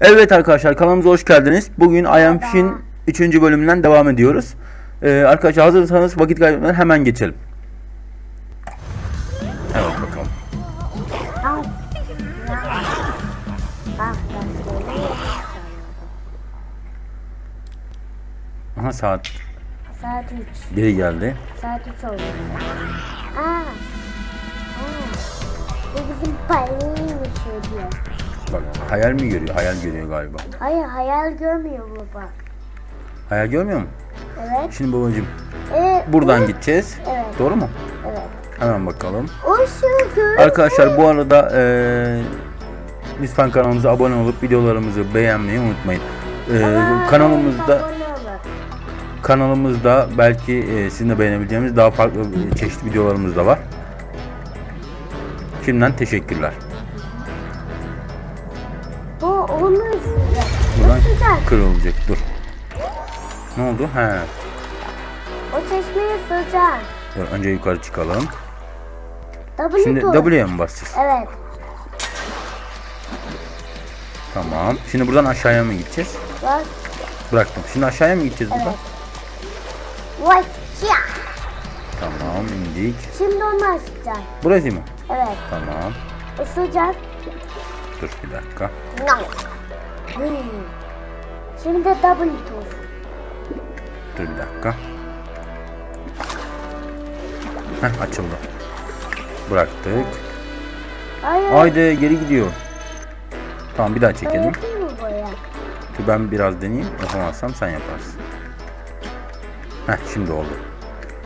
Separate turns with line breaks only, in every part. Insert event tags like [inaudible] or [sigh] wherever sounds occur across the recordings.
Evet arkadaşlar kanalımıza hoş geldiniz. Bugün I Am Fish'in 3. bölümünden devam ediyoruz. Ee, arkadaşlar hazırsanız vakit kaybetmeden hemen geçelim. Evet bakalım. Aha saat
Saat 3.
biri geldi.
Saat 3 oldu. Aa. Aa. Bu bizim paramıymış diyor.
Bak hayal mi görüyor? Hayal görüyor galiba.
Hayır hayal görmüyor baba.
Hayal görmüyor mu?
Evet.
Şimdi babacığım
Ee,
buradan
bu-
gideceğiz.
Evet.
Doğru mu?
Evet.
Hemen bakalım.
O.
Arkadaşlar bu arada eee lütfen kanalımıza abone olup videolarımızı beğenmeyi unutmayın. Eee, kanalımızda kanalımızda belki e, sizin de beğenebileceğimiz daha farklı e, çeşitli videolarımız da var. Şimdiden teşekkürler. Buradan
sıcak.
kırılacak. Dur. Ne oldu? He.
O çeşmeye sıcak.
Dur, önce yukarı çıkalım.
W
Şimdi
bu.
W'ye mi basacağız?
Evet.
Tamam. Şimdi buradan aşağıya mı gideceğiz?
Bak.
Bıraktım. Şimdi aşağıya mı gideceğiz buradan?
Evet. Vay. Ya.
Tamam indik.
Şimdi onu açacağım.
Burası mı?
Evet.
Tamam.
O sıcak.
Dur bir dakika.
Hmm. Şimdi de W tur.
Dur bir dakika. Heh açıldı. Bıraktık.
Hayır.
Haydi geri gidiyor. Tamam bir daha çekelim. Dur ben biraz deneyeyim. Yapamazsam sen yaparsın. Heh şimdi oldu.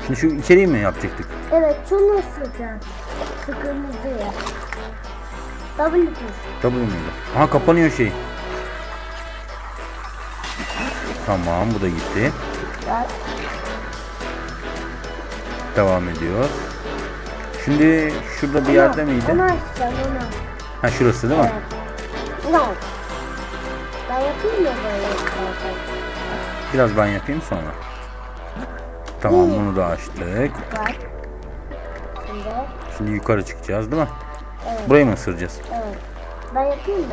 Şimdi şu içeriği mi yapacaktık?
Evet şunu sıcak. Şu kırmızıya. W tur.
W muydu? Aha kapanıyor şey. Tamam bu da gitti.
Bak.
Devam ediyor. Şimdi şurada bir yerde miydi?
Onu açacağım onu.
Ha şurası değil mi?
Evet. Ben yapayım mı böyle zaten?
Biraz ben yapayım sonra. Tamam bunu da açtık.
Bak. Şimdi.
Şimdi yukarı çıkacağız değil mi?
Evet.
Burayı mı ısıracağız?
Evet. Ben yapayım mı?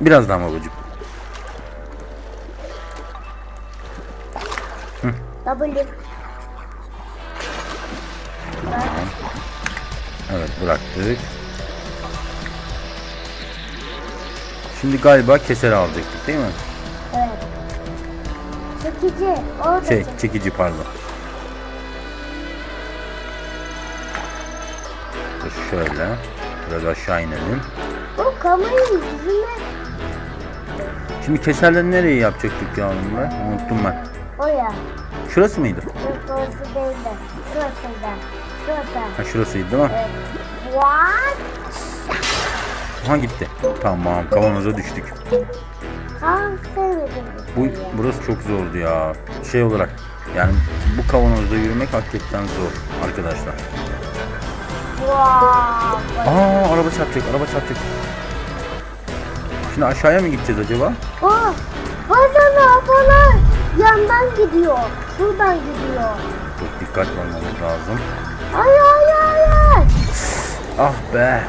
Biraz daha babacığım.
W.
Evet bıraktık. Şimdi galiba keser alacaktık değil mi?
Evet. Çekici. Orada
Şey
çek.
çekici pardon. Dur şöyle. Biraz aşağı inelim.
Bu kamerayı yüzüne
Şimdi keserleri nereye yapacaktık ya be? Unuttum ben.
Oraya.
Şurası mıydı?
Yok orası değil de. Şurası.
Ha şurasıydı değil mi?
Evet. What?
Ha gitti. Tamam kavanoza düştük.
Sevmedim.
Bu burası çok zordu ya. Şey olarak yani bu kavanozda yürümek hakikaten zor arkadaşlar.
Wow.
Aa araba çarpacak, araba çarpacak. Şimdi aşağıya mı gideceğiz acaba?
Oh, bazen arabalar yandan gidiyor. Şuradan gidiyor.
Çok dikkatli olmamız lazım.
Ay ay ay ay.
Ah be.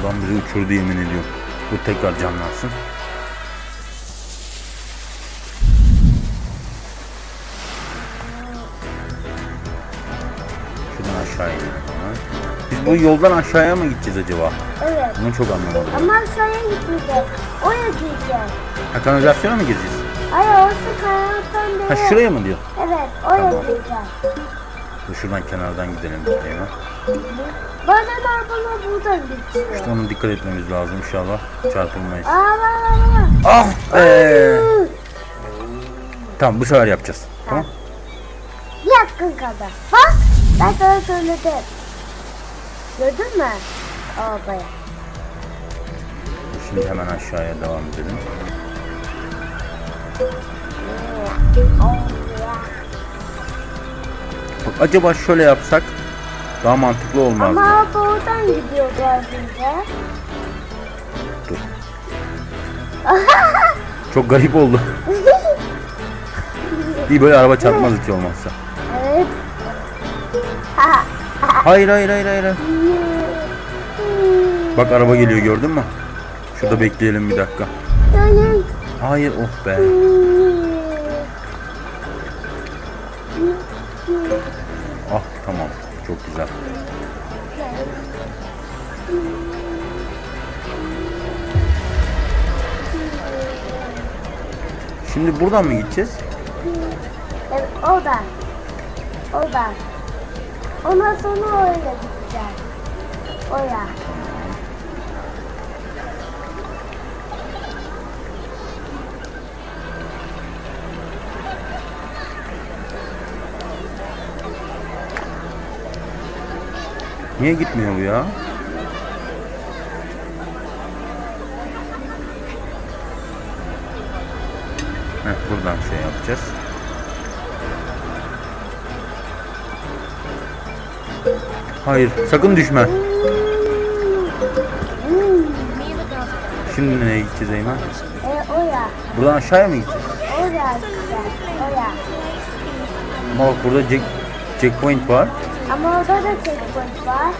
Adam bizi uçurdu yemin ediyorum. Bu tekrar canlansın. Şuradan aşağı inelim. Biz bu yoldan aşağıya mı gideceğiz acaba?
Evet.
Bunu çok anlamadım.
Ama aşağıya gitmeyeceğiz. Oraya gideceğiz.
Ha kanalizasyona mı gireceğiz?
Ay orası karanlıktan değil.
Ha şuraya mı diyor?
Evet oraya
Tamam.
gideceğiz.
Dur şuradan kenardan gidelim ha.
Bazen arabalar buradan geçiyor.
İşte ona dikkat etmemiz lazım inşallah. Çarpılmayız.
Aa bak bak bak.
Ah be. Tamam bu sefer yapacağız. Tamam.
Hakkın kadar. Bak ben sana söyledim. Gördün mü? Arabaya.
Şimdi hemen aşağıya devam edelim. Bak, acaba şöyle yapsak daha mantıklı olmaz
Ama
mı?
araba oradan gidiyor gördüğünde.
Dur. Çok garip oldu. [laughs] İyi böyle araba çarpmaz hiç olmazsa.
evet.
Hayır hayır hayır hayır. [laughs] Bak araba geliyor gördün mü? Şurada bekleyelim bir dakika.
Hayır.
Oh be. Ah tamam. Çok güzel. Şimdi buradan mı gideceğiz?
Evet, oradan. Oradan. Ondan sonra öyle gideceğiz. Oraya.
Niye gitmiyor bu ya? Heh, buradan şey yapacağız. Hayır, sakın düşme. Şimdi nereye gideceğiz Eymen? Buradan aşağıya mı gideceğiz? Bak burada check, checkpoint var.
Ama orada da checkpoint var.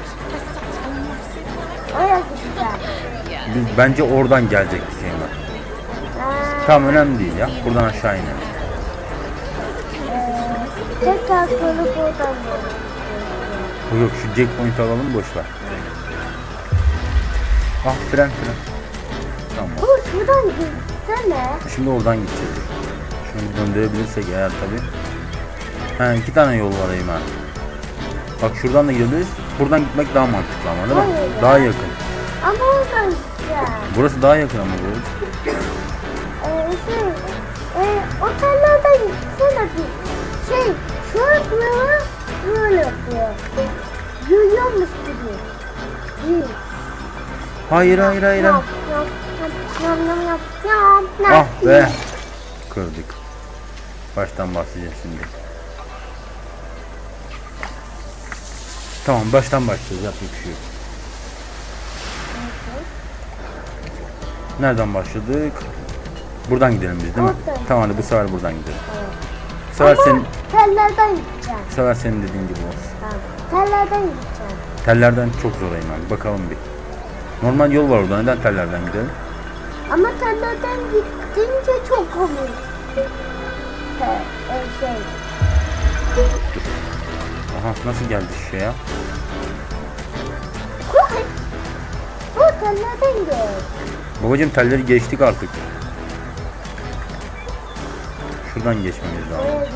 Oraya gideceğiz.
Biz bence oradan gelecektik.
Ha,
Tamam önemli değil ya. Buradan aşağı inelim.
e, tekrar dönüp oradan.
Yok yok şu checkpoint alalım boş ver. Ah fren fren. Tamam.
Bu şuradan gitsene.
Şimdi oradan gideceğiz. Şunu döndürebilirsek eğer tabi. He iki tane yol var Eymen. Bak şuradan da gidebiliriz. Buradan gitmek daha mantıklı ama değil mi?
Hayır.
Daha yakın.
Ama oradan gideceğiz.
Burası daha yakın ama bu.
Ee, şey, e, otellerden gitsene bir. Şey, şu yapıyor, böyle yapıyor. Yürüyormuş gibi. Yürü.
Hayır hayır hayır.
Yap, yap, yap, yap, yap, yap, yap, yap.
Ah be. Kırdık. Baştan başlayacağız şimdi. Tamam baştan başlayacağız. Yapacak bir şey yok. Nereden başladık? Buradan gidelim biz değil mi?
Oradan.
Tamam hadi bu sefer buradan gidelim. Bu sefer
Ama
senin,
tellerden gideceğim.
bu sefer senin dediğin gibi olsun.
Tamam. Tellerden gideceğim.
Tellerden çok zor Eymen. Bakalım bir. Normal yol var orada. Neden tellerden gidelim?
Ama tellerden gidince çok komik. Te, e, şey.
Aha nasıl geldi şu ya?
Bu tellerden geç.
Babacım telleri geçtik artık. Şuradan geçmemiz lazım.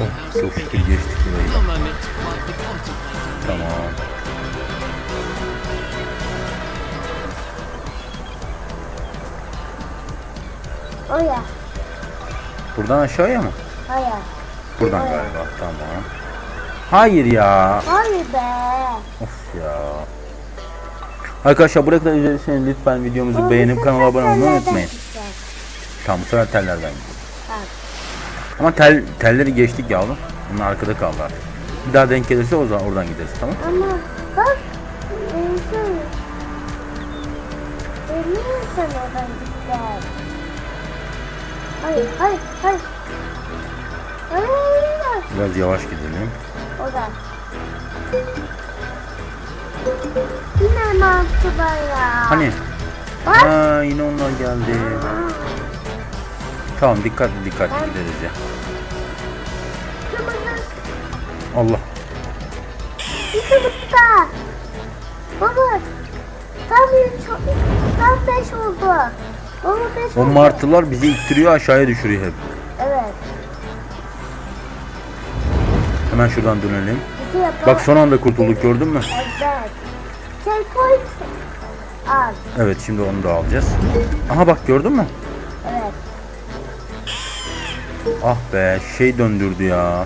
Oh, çok şükür geçtik
contemplated.
Tamam.
Oraya.
Buradan aşağıya mı?
Hayır.
Buradan
Oraya.
galiba. Tamam. Hayır ya.
Hayır be.
Of ya. Arkadaşlar buraya kadar izlediyseniz lütfen videomuzu
Ama
beğenip kanala abone olmayı unutmayın. Tamam bu sefer tellerden gidiyoruz. Ama tel, telleri geçtik yavrum. Bunlar arkada kaldı artık. Bir daha denk gelirse o zaman oradan gideriz tamam
Ama bak. e. E, niye sen oradan gittin? Hayır, hayır, hayır.
Biraz yavaş gidelim.
Oradan. Yine mantı var ya.
Hani?
Bak.
Ha yine onlar geldi. Tamam dikkatli dikkatli gideriz ya.
Kırmızı.
Allah.
Buçukta. Baba. Tam tam beş oldu. Baba beş
O
oldu.
martılar bizi ittiriyor aşağıya düşürüyor hep.
Evet.
Hemen şuradan dönelim.
Bizi yapalım.
Bak son anda kurtulduk gördün mü?
Evet. Checkpoint. Al.
Evet şimdi onu da alacağız. Aha bak gördün mü? Ah be şey döndürdü ya.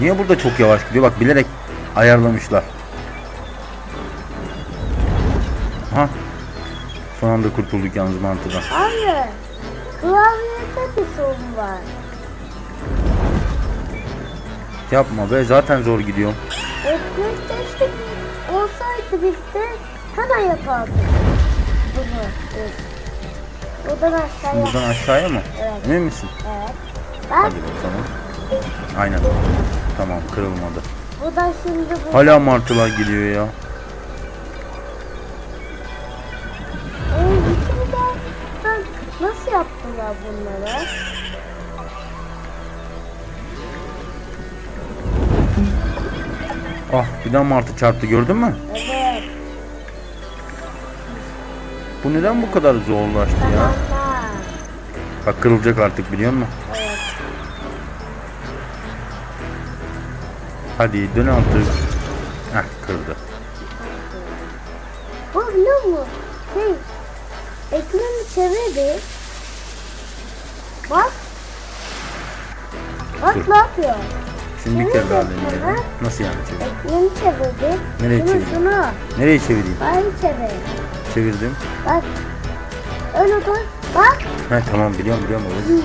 Niye burada çok yavaş gidiyor? Bak bilerek ayarlamışlar. Aha. Son anda kurtulduk yalnız mantıdan.
Anne. Klavyede bir sorun var.
Yapma be zaten zor gidiyorum.
E, PlayStation olsaydı bizde Hemen yapalım. Bunu. Evet. Buradan aşağıya.
Buradan aşağıya mı?
Evet.
Emin misin?
Evet. Bak
Hadi bakalım. Aynen. Tamam kırılmadı.
buradan şimdi bu.
Hala martılar geliyor ya.
Ee, nasıl yaptılar bunları?
Ah bir daha martı çarptı gördün mü?
Evet.
Bu neden bu kadar zorlaştı ya? Bak kırılacak artık biliyor musun?
Evet.
Hadi dön artık. Heh kırdı.
Bu biliyor musun? Şey, ekranı çevirdi. Bak. Bak
Dur.
ne yapıyor?
Şimdi bir kere daha
de
deneyelim. Nasıl yani çevir?
Ekranı çevirdi.
Nereye çevireyim? Nereye çevireyim?
Bari çevir.
Çevirdim.
Bak. Öyle dur. Bak.
He tamam biliyorum biliyorum. Oğlum.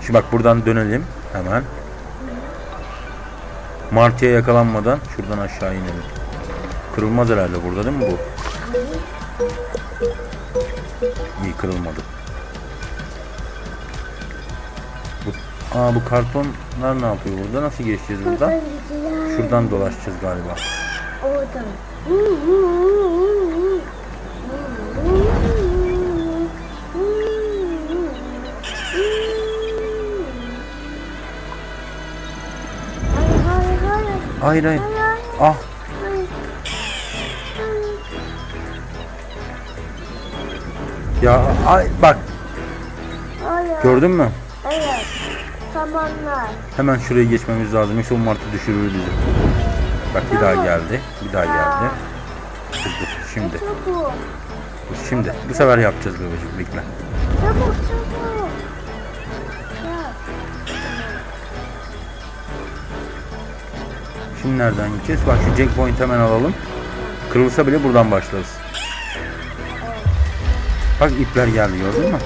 Şimdi bak buradan dönelim hemen. Martıya yakalanmadan şuradan aşağı inelim. Kırılmaz herhalde burada değil mi bu? İyi kırılmadı. Aa bu kartonlar ne yapıyor burada? Nasıl geçeceğiz buradan? Şuradan dolaşacağız galiba.
Oradan. Hayır hayır.
Ah ya ay bak gördün mü?
Samanlar.
Hemen şuraya geçmemiz lazım. Yoksa martı düşürür bizi. Bak bir daha geldi. Bir daha geldi. Dur, dur. Şimdi.
Çabuk.
Dur, şimdi. Bu sefer yapacağız babacığım. Bekle.
Çabuk çabuk.
Şimdi nereden gideceğiz? Bak şu checkpoint hemen alalım. Kırılsa bile buradan başlarız. Bak ipler geldi gördün mü?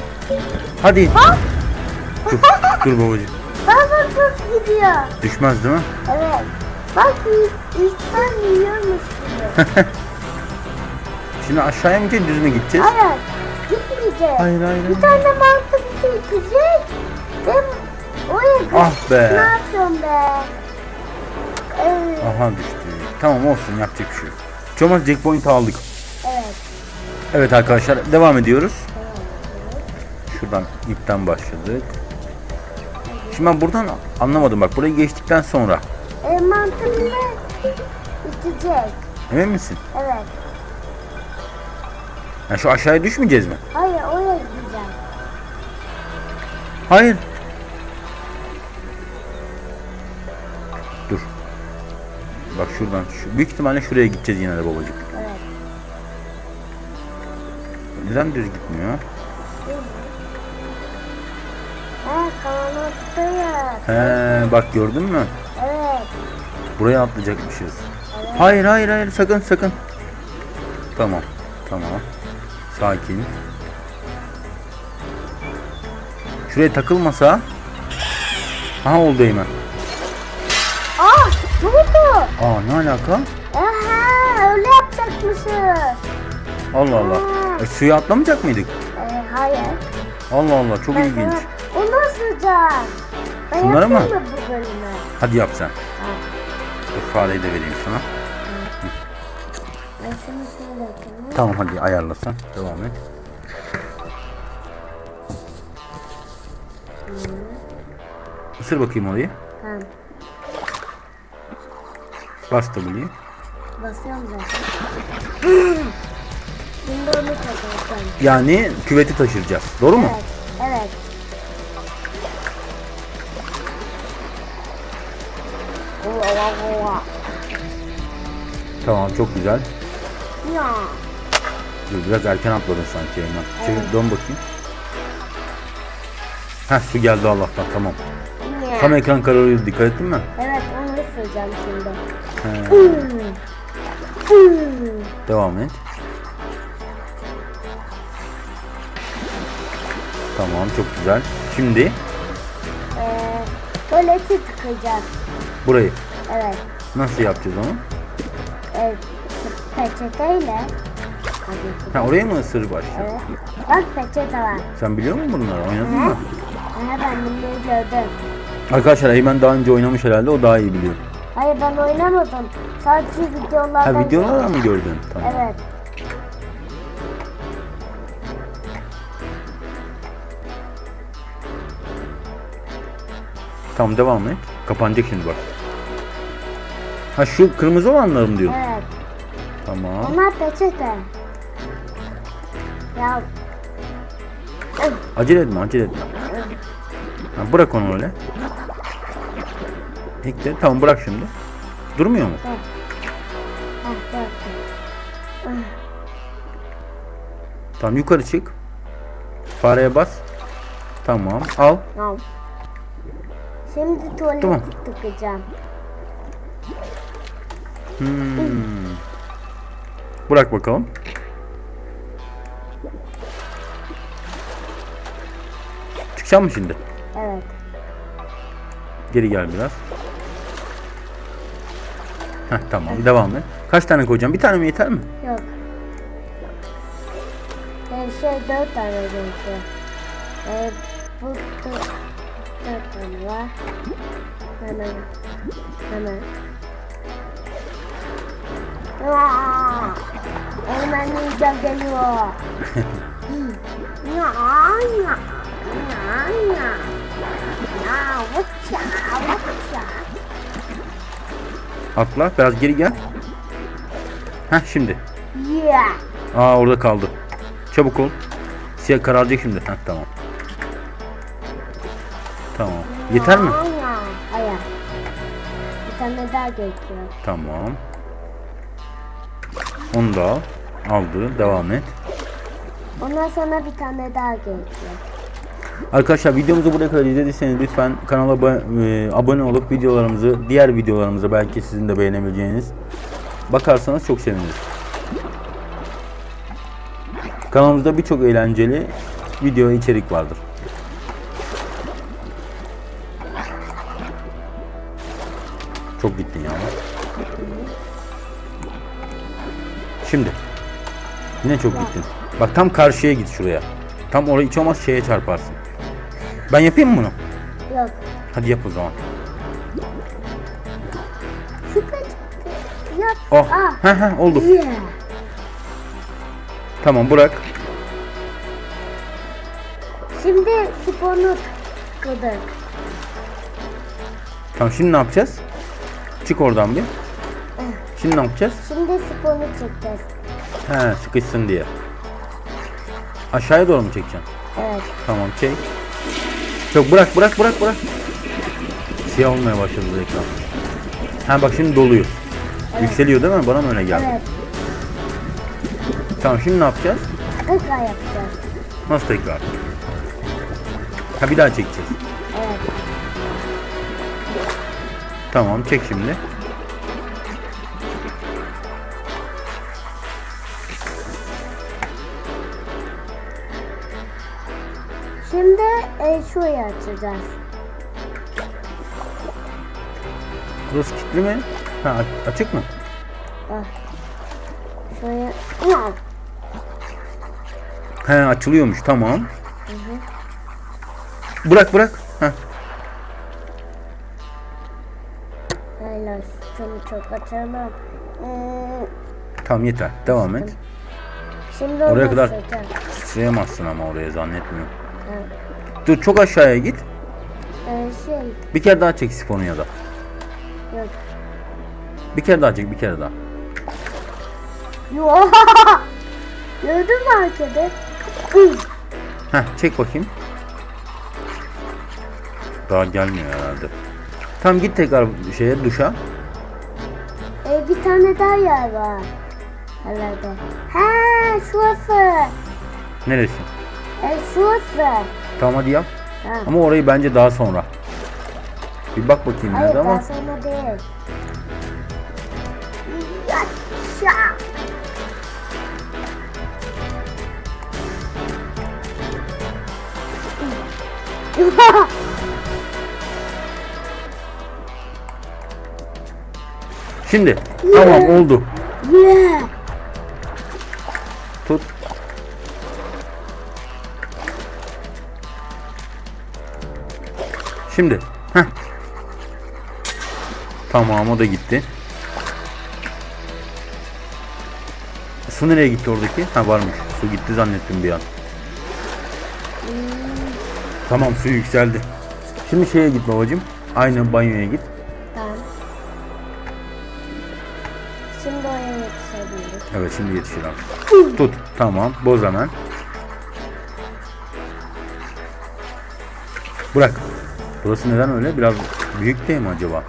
Hadi. Dur, dur babacığım.
Nasıl gidiyor.
Düşmez değil mi?
Evet. Bak insan yiyormuş gibi. [laughs]
Şimdi aşağıya mı gideceğiz, düz mü gideceğiz?
Hayır. Gitmeyeceğiz.
Hayır, hayır, hayır.
Bir tane mantı bir şey içecek. Ve oraya.
Ah be.
Ne yapıyorsun be? Evet.
Aha düştü. Tamam olsun yapacak bir şey yok. Çoğumuz checkpoint aldık.
Evet.
Evet arkadaşlar devam ediyoruz. Şuradan ipten başladık. Şimdi ben buradan anlamadım bak burayı geçtikten sonra.
E, mantı bize içecek.
Emin misin?
Evet.
Yani şu aşağıya düşmeyeceğiz mi?
Hayır oraya gideceğim.
Hayır. Dur. Bak şuradan. Şu, büyük ihtimalle şuraya gideceğiz yine de babacık.
Evet.
Neden düz gitmiyor?
Ha.
He bak gördün mü?
Evet.
Buraya atlayacakmışız. Hayır hayır hayır sakın sakın. Tamam. Tamam. Sakin. Şuraya takılmasa. Aha oldu Eymen.
Aa ne oldu?
Aa ne alaka?
Aha öyle yapacakmışız.
Allah Allah. E, suya atlamayacak mıydık?
E, hayır.
Allah Allah çok
Ben
ilginç.
sana- Nasılacak? Ben
Şunları mı?
yapayım bu bölümü?
Hadi yap sen. Dur fareyi de vereyim sana.
Ben şunu şöyle yapayım.
Tamam hadi ayarlasan. Devam et. Isır bakayım orayı.
Tamam.
Bas W'yi.
Basıyorum zaten. Şimdi onu takacağım.
Yani küveti taşıracağız. Doğru mu?
Evet. Evet. Oha.
Tamam çok güzel.
Ya.
Dur, biraz erken atladın sanki Eymen. Çevir dön bakayım. Heh su geldi Allah'tan tamam.
Ya.
Tam ekran kararıyor dikkat ettin mi?
Evet onu şimdi.
He,
Hmm. Hmm.
devam et. Tamam çok güzel. Şimdi
Ee, tuvalete tıkayacağız.
Burayı.
Evet.
Nasıl yapacağız onu?
Evet. Peçeteyle.
Ha oraya mı ısır başlıyor?
Evet. Bak peçete var.
Sen biliyor musun bunları? Oynadın mı?
Aha ben bunları gördüm.
Arkadaşlar Eymen daha önce oynamış herhalde. O daha iyi biliyor.
Hayır ben oynamadım. Sadece videolardan
Ha videolarla mı gördün? Tamam.
Evet.
Tamam devam et. Kapanacak şimdi bak. Ha şu kırmızı olanları mı diyor?
Evet.
Tamam.
Onlar peçete. Ya
Acele etme acele etme. Ha, bırak onu öyle. İlk tamam bırak şimdi. Durmuyor mu?
Bıraktım.
Tamam yukarı çık. Fareye bas. Tamam al.
Tamam. Şimdi tuvalete
Tamam.
tıkacağım.
Hmm. Bırak bakalım. Çıkacak mı şimdi?
Evet.
Geri gel biraz. Heh, tamam devam et. Kaç tane koyacağım? Bir tane mi yeter mi?
Yok. Ee, şey dört tane gerekiyor. Ee, bu bu- dört tane var. Hemen. Hemen. Aa! Hemen ninja geliyor. Ya ya. Ya ya. Ya vıça vıça.
Atla biraz geri gel. Heh şimdi.
Yeah.
Aa orada kaldı. Çabuk ol. Siyah kararacak şimdi. Heh tamam. Tamam. Yeter mi?
Hayır. Bir tane daha gerekiyor.
Tamam. Onu da al. Aldı. Devam et.
Ondan sonra bir tane daha gerekiyor.
Arkadaşlar videomuzu buraya kadar izlediyseniz lütfen kanala e, abone olup videolarımızı, diğer videolarımızı belki sizin de beğenebileceğiniz bakarsanız çok seviniriz. Kanalımızda birçok eğlenceli video içerik vardır. Çok gittin ya. Şimdi. Yine çok gittin. Bak tam karşıya git şuraya. Tam oraya hiç olmaz şeye çarparsın. Ben yapayım mı bunu?
Yok.
Hadi yap o zaman.
Şu peçete. Yap.
Oh. Heh heh oldu.
Yeah.
Tamam bırak.
Şimdi sponu tıkladık.
Tamam şimdi ne yapacağız? Çık oradan bir. Şimdi ne yapacağız?
Şimdi sponu çekeceğiz.
He sıkışsın diye. Aşağıya doğru mu çekeceksin?
Evet.
Tamam çek. Çok bırak bırak bırak bırak. Siyah olmaya başladı ekran. Ha bak şimdi doluyor. Yükseliyor değil mi? Bana mı öyle geldi?
Evet.
Tamam şimdi ne yapacağız?
Tekrar yapacağız.
Nasıl tekrar? Ha bir daha çekeceğiz.
Evet.
Tamam çek şimdi.
E, şurayı açacağız.
Burası kilitli mi? Ha açık mı?
Bak. Şuraya. Ya.
He açılıyormuş tamam. Bırak bırak. Heh.
Hayır. Şunu çok açalım. Hmm,
Tamam yeter. Devam et.
Şimdi
Oraya kadar sıçrayamazsın ama oraya zannetmiyorum.
Evet.
Dur çok aşağıya git.
Ee, şey.
Bir kere daha çek sifonu ya da.
Yok.
Bir kere daha çek bir kere daha.
Yo. [laughs] Gördün mü arkada?
Heh çek bakayım. Daha gelmiyor herhalde. Tamam git tekrar şeye duşa.
Ee, bir tane daha yer var. Herhalde. He şurası.
Neresi?
E, şurası.
Tamam hadi yap.
Ha.
Ama orayı bence daha sonra. Bir bak bakayım
Hayır
nerede
daha
ama.
sonra değil. Yaşa.
Şimdi tamam oldu.
Yeah.
Şimdi. Heh. Tamam o da gitti. Su nereye gitti oradaki? Ha varmış. Su gitti zannettim bir an. Tamam su yükseldi. Şimdi şeye git babacım. Aynı banyoya git.
Tamam. Şimdi.
Evet şimdi yetişir abi. Tut. Tamam. Boz hemen. Bırak. Burası neden öyle? Biraz büyük değil mi acaba?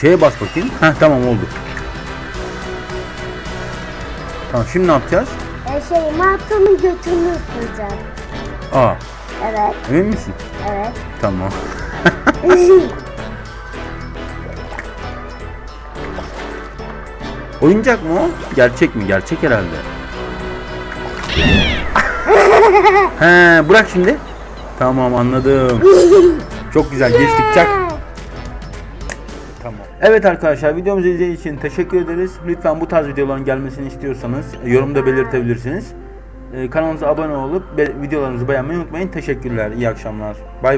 Şeye bas bakayım. Heh tamam oldu. Tamam şimdi ne yapacağız?
E şey Martı'nın götünü ısıracağım.
Aa
Evet,
emin misin?
evet.
Tamam. [laughs] Oyuncak mı o? Gerçek mi? Gerçek herhalde. [laughs] He bırak şimdi. Tamam anladım. [laughs] Çok güzel geçtik çak. Tamam. Evet arkadaşlar videomuzu izlediğiniz için teşekkür ederiz. Lütfen bu tarz videoların gelmesini istiyorsanız yorumda belirtebilirsiniz. E, kanalımıza abone olup videolarımızı beğenmeyi unutmayın. Teşekkürler. İyi akşamlar. Bay bay.